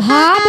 ভাব